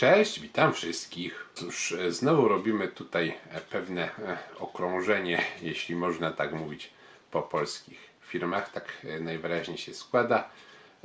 Cześć, witam wszystkich. Cóż, e, znowu robimy tutaj e, pewne e, okrążenie, jeśli można tak mówić, po polskich firmach. Tak najwyraźniej się składa,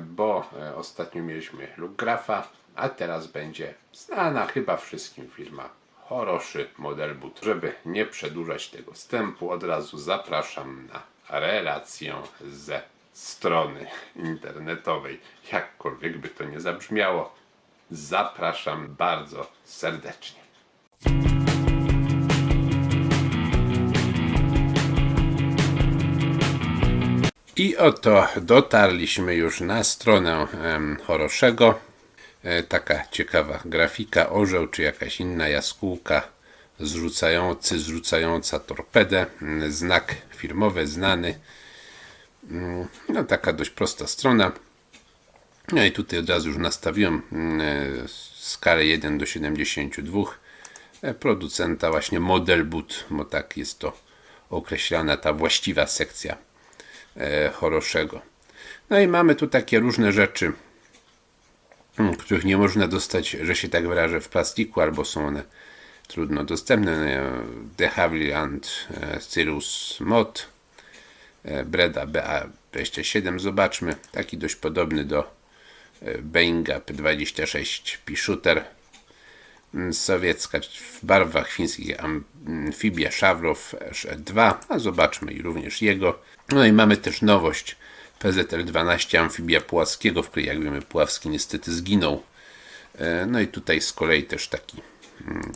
bo ostatnio mieliśmy Lugrafa, a teraz będzie znana chyba wszystkim firma Horoszy Model Boot. Żeby nie przedłużać tego wstępu, od razu zapraszam na relację ze strony internetowej. Jakkolwiek by to nie zabrzmiało, zapraszam bardzo serdecznie. I oto dotarliśmy już na stronę em, Choroszego. E, taka ciekawa grafika, orzeł czy jakaś inna jaskółka zrzucający, zrzucająca torpedę. Znak firmowy znany. Mm, No taka dość prosta strona. No i tutaj od razu już nastawiłem mm, e, skalę 1 do 72 e, producenta właśnie Model Boot, bo tak jest to określana ta właściwa sekcja e, Choroszego. No i mamy tu takie różne rzeczy, mm, których nie można dostać, że się tak wyrażę, w plastiku, albo są one trudno dostępne. E, De Havilland Cyrus Mod, Breda BA27, zobaczmy, taki dość podobny do Boeinga P26 P-Shooter mm, sowiecka w barwach chińskich amfibia Szawrow 2, a zobaczmy również jego. No i mamy też nowość PZL-12 amfibia Puławskiego, w której jak wiemy Puławski niestety zginął. E, No i tutaj z kolei też taki mm,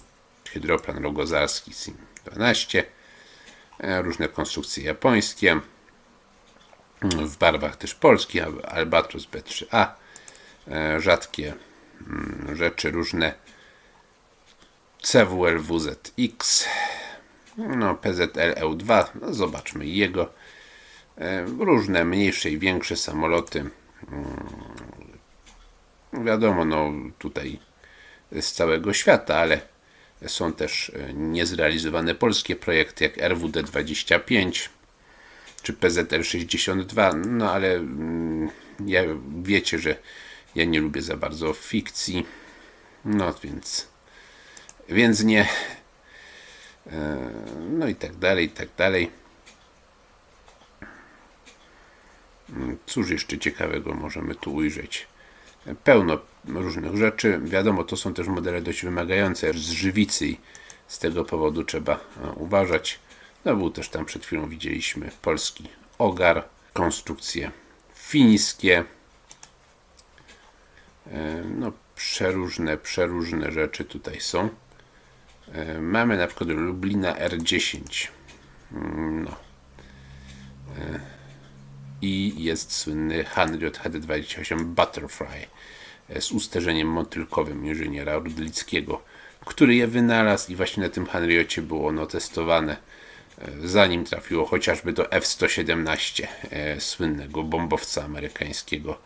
hydroplan rogozarski SIM-12, e, różne konstrukcje japońskie, mm, w barwach też polskich, Albatros B3A, e, rzadkie mm, rzeczy różne, CWL WZX, no PZL EU2, no zobaczmy jego, E, różne mniejsze i większe samoloty, Mm, wiadomo, no tutaj z całego świata, ale są też e, niezrealizowane polskie projekty jak RWD-25 czy PZL-62, no ale mm, ja, wiecie, że ja nie lubię za bardzo fikcji, no więc więc nie E, no i tak dalej, i tak dalej Cóż jeszcze ciekawego możemy tu ujrzeć? Pełno różnych rzeczy. Wiadomo, to są też modele dość wymagające z żywicy i z tego powodu trzeba e, uważać. No był też tam przed chwilą widzieliśmy polski ogar, konstrukcje fińskie. E, No przeróżne, przeróżne rzeczy tutaj są. E, Mamy na przykład Lublina R10. Mm, No i jest słynny Hanriot HD28 Butterfly e, z usterzeniem motylkowym inżyniera Rudlickiego, który je wynalazł i właśnie na tym Hanriocie było ono testowane e, zanim trafiło chociażby do F-117 e, słynnego bombowca amerykańskiego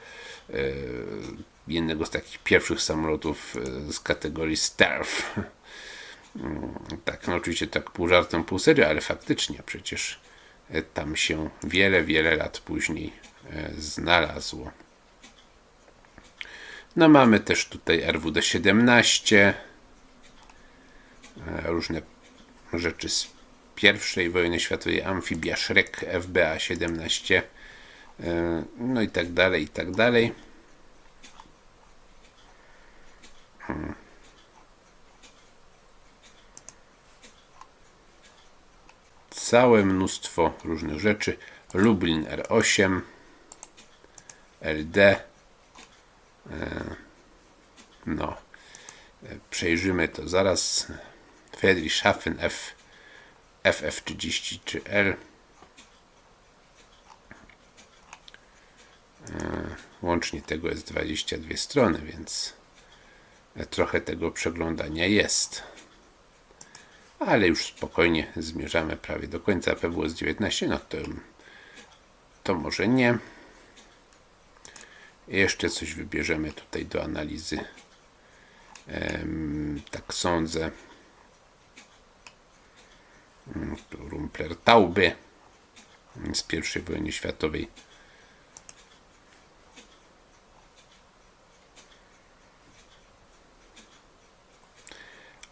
jednego z takich pierwszych samolotów z kategorii Stealth tak, no oczywiście tak pół żartem, pół serio, ale faktycznie przecież e, tam się wiele, wiele lat później e, znalazło. No mamy też tutaj RWD-17, e, różne rzeczy z pierwszej wojny światowej, amfibia Shrek FBA-17, no i tak dalej, i tak dalej. Całe mnóstwo różnych rzeczy. Lublin R8, LD. E, No, przejrzymy to zaraz. Friedrichshafen F, FF33L. E, Łącznie tego jest 22 strony, więc trochę tego przeglądania jest ale już spokojnie zmierzamy prawie do końca PWS 19, no to, to może nie. Jeszcze coś wybierzemy tutaj do analizy. Tak sądzę. Mm, Rumpler Tauby z pierwszej wojny światowej.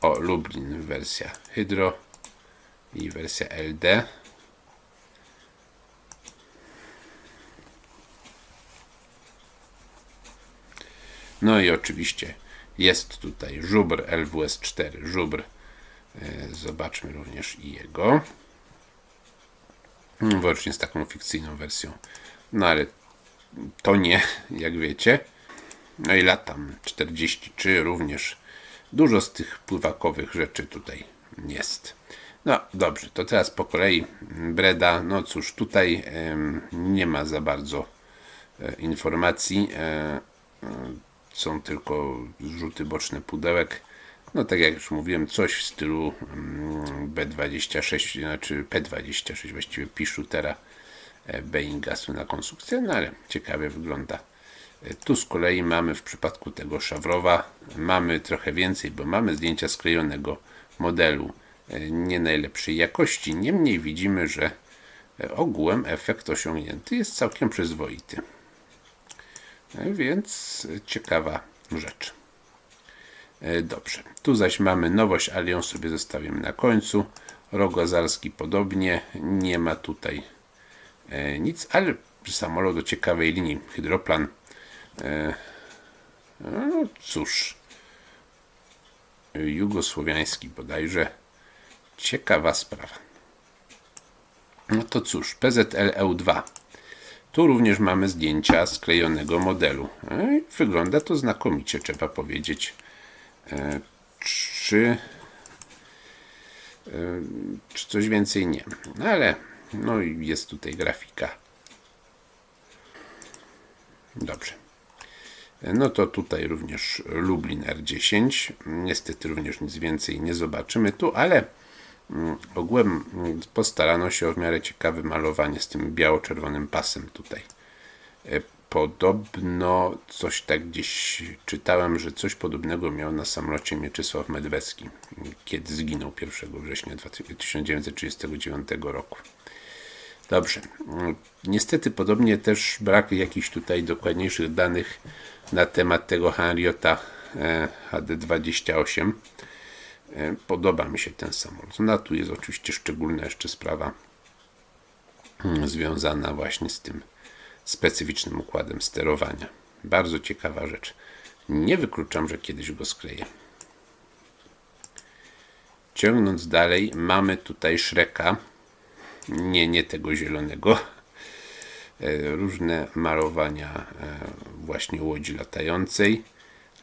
O, Lublin wersja Hydro i wersja LD. No i oczywiście jest tutaj żubr LWS4, żubr. E, Zobaczmy również i jego. Wyłącznie z taką fikcyjną wersją. No ale to nie, jak wiecie. No i latam 43 również. Dużo z tych pływakowych rzeczy tutaj jest. No dobrze, to teraz po kolei Breda. No cóż, tutaj nie ma za bardzo e, informacji. E, e, są tylko zrzuty boczne pudełek. No tak jak już mówiłem, coś w stylu mm, B26, znaczy P26 właściwie Piszutera e, Beingasu na konstrukcję, no ale ciekawie wygląda. Tu z kolei mamy w przypadku tego szawrowa, mamy trochę więcej, bo mamy zdjęcia sklejonego modelu e, nie najlepszej jakości. Niemniej widzimy, że e, ogółem efekt osiągnięty jest całkiem przyzwoity. E, Więc ciekawa rzecz. Dobrze. Tu zaś mamy nowość, ale ją sobie zostawimy na końcu. Rogozarski podobnie. Nie ma tutaj nic, ale samolot do ciekawej linii. Hydroplan. E, No cóż. Jugosłowiański bodajże. Ciekawa sprawa. No to cóż, PZL-EU2. Tu również mamy zdjęcia sklejonego modelu. I Wygląda to znakomicie, trzeba powiedzieć. E, Czy, e, czy coś więcej nie. No ale no jest tutaj grafika. Dobrze. No to tutaj również Lublin R10. Niestety również nic więcej nie zobaczymy tu, ale mm, ogółem mm, postarano się o w miarę ciekawe malowanie z tym biało-czerwonym pasem tutaj. E, Podobno coś tak gdzieś czytałem, że coś podobnego miał na samolocie Mieczysław Medwecki, kiedy zginął 1 września 1939 roku. Dobrze. Niestety podobnie też brak jakichś tutaj dokładniejszych danych na temat tego Henriota e, HD28. E, Podoba mi się ten samolot. No tu jest oczywiście szczególna jeszcze sprawa mm, związana właśnie z tym specyficznym układem sterowania. Bardzo ciekawa rzecz. Nie wykluczam, że kiedyś go skleję. Ciągnąc dalej, mamy tutaj Shreka. Nie, nie tego zielonego. E, Różne malowania e, właśnie łodzi latającej.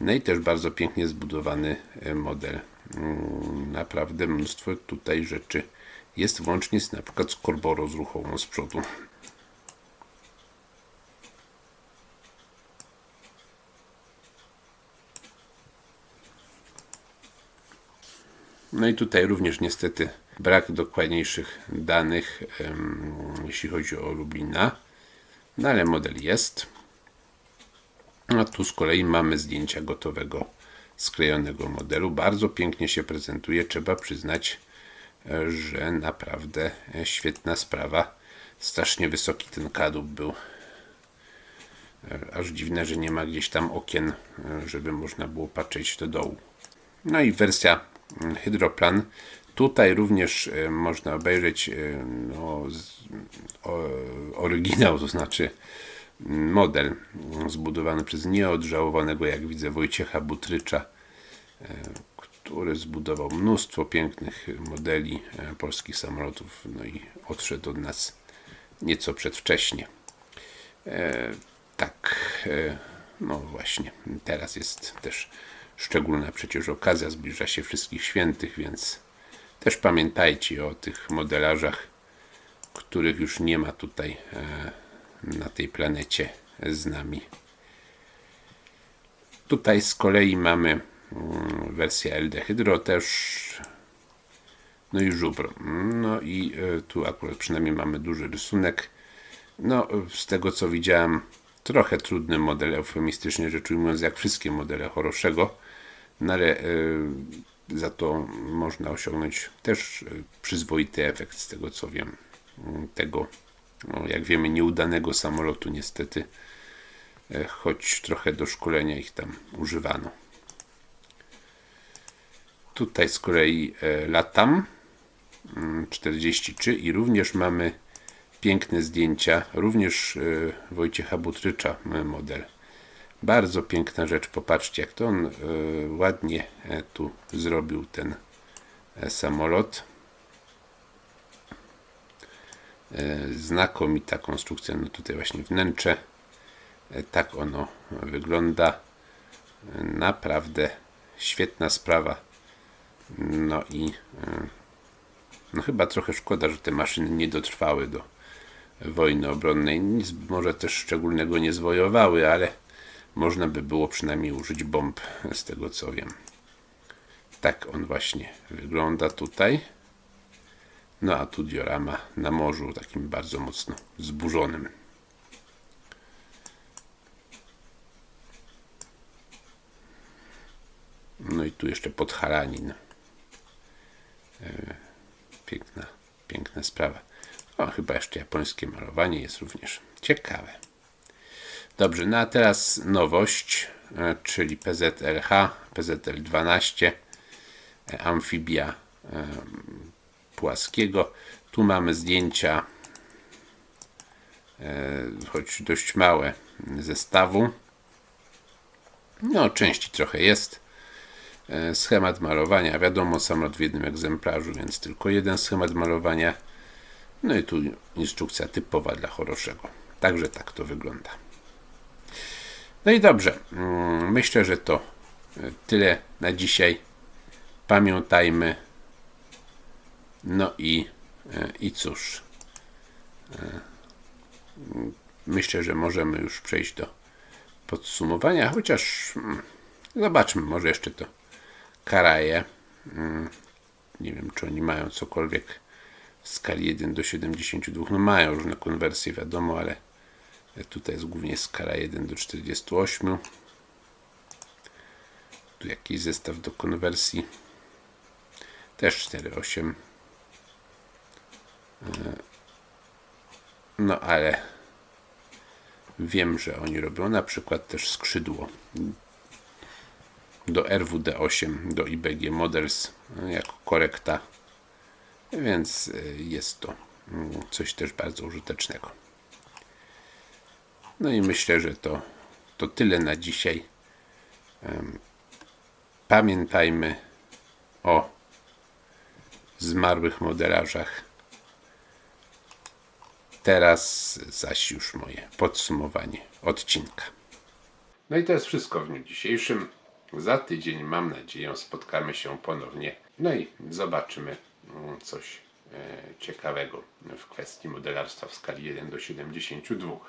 No i też bardzo pięknie zbudowany e, model. Mm, Naprawdę mnóstwo tutaj rzeczy jest, włącznie z na przykład z korboro z ruchową z przodu. No i tutaj również niestety brak dokładniejszych danych, jeśli chodzi o Lublina. No ale model jest. A tu z kolei mamy zdjęcia gotowego, sklejonego modelu. Bardzo pięknie się prezentuje, trzeba przyznać, e, że naprawdę e, świetna sprawa. Strasznie wysoki ten kadłub był. E, Aż dziwne, że nie ma gdzieś tam okien, żeby można było patrzeć do dołu. No i wersja mm, Hydroplan. Tutaj również e, można obejrzeć e, no, oryginał, to znaczy model zbudowany przez nieodżałowanego, jak widzę, Wojciecha Butrycza, e, który zbudował mnóstwo pięknych modeli polskich samolotów, no i odszedł od nas nieco przedwcześnie. Tak, no właśnie, teraz jest też szczególna przecież okazja, zbliża się wszystkich świętych, więc też pamiętajcie o tych modelarzach, których już nie ma tutaj e, na tej planecie z nami. Tutaj z kolei mamy mm, wersję LD Hydro też no i żubr. No i e, tu akurat przynajmniej mamy duży rysunek. No, z tego co widziałem, trochę trudny model, eufemistycznie rzecz ujmując, jak wszystkie modele Horoszego, no ale e, za to można osiągnąć też e, przyzwoity efekt, z tego co wiem. M, Tego, no, jak wiemy, nieudanego samolotu, niestety, e, choć trochę do szkolenia ich tam używano. Tutaj z kolei e, latam mm, 43 i również mamy piękne zdjęcia, również Wojciecha Butrycza model. Bardzo piękna rzecz, popatrzcie jak to on e, ładnie e, tu zrobił ten e, samolot. Znakomita konstrukcja, no tutaj właśnie wnętrze. Tak ono wygląda. Naprawdę świetna sprawa. No i no chyba trochę szkoda, że te maszyny nie dotrwały do wojny obronnej. Nic może też szczególnego nie zwojowały, ale można by było przynajmniej użyć bomb, z tego co wiem. Tak on właśnie wygląda tutaj. No a tu diorama na morzu, takim bardzo mocno zburzonym. No i tu jeszcze podhalanin. E, Piękna, piękna sprawa. O, chyba jeszcze japońskie malowanie jest również ciekawe. Dobrze, no a teraz nowość, e, czyli PZLH, PZL12, e, amfibia e, płaskiego. Tu mamy zdjęcia, choć dość małe, zestawu. No, części trochę jest. Schemat malowania, wiadomo, samolot w jednym egzemplarzu, więc tylko jeden schemat malowania. No i tu instrukcja typowa dla choroszego. Także tak to wygląda. No i dobrze. Mm, Myślę, że to e, tyle na dzisiaj. Pamiętajmy. No i, e, i cóż. E, mm, Myślę, że możemy już przejść do podsumowania, chociaż mm, zobaczmy, może jeszcze to Karaje. Nie wiem, czy oni mają cokolwiek w skali 1 do 72. No mają różne konwersje, wiadomo, ale tutaj jest głównie skala 1 do 48. Tu jakiś zestaw do konwersji. Też 4,8. E, No ale wiem, że oni robią na przykład też skrzydło do RWD8, do IBG Models e, jako korekta, więc e, jest to mm, coś też bardzo użytecznego. No i myślę, że to, to tyle na dzisiaj. Pamiętajmy o zmarłych modelarzach. Teraz zaś już moje podsumowanie odcinka. No i to jest wszystko w dniu dzisiejszym. Za tydzień, mam nadzieję, spotkamy się ponownie. No i zobaczymy mm, coś e, ciekawego w kwestii modelarstwa w skali 1 do 72.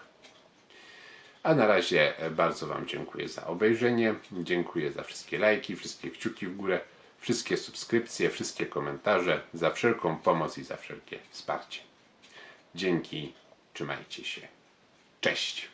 A na razie e, bardzo Wam dziękuję za obejrzenie. Dziękuję za wszystkie lajki, wszystkie kciuki w górę, wszystkie subskrypcje, wszystkie komentarze, za wszelką pomoc i za wszelkie wsparcie. Dzięki, trzymajcie się. Cześć.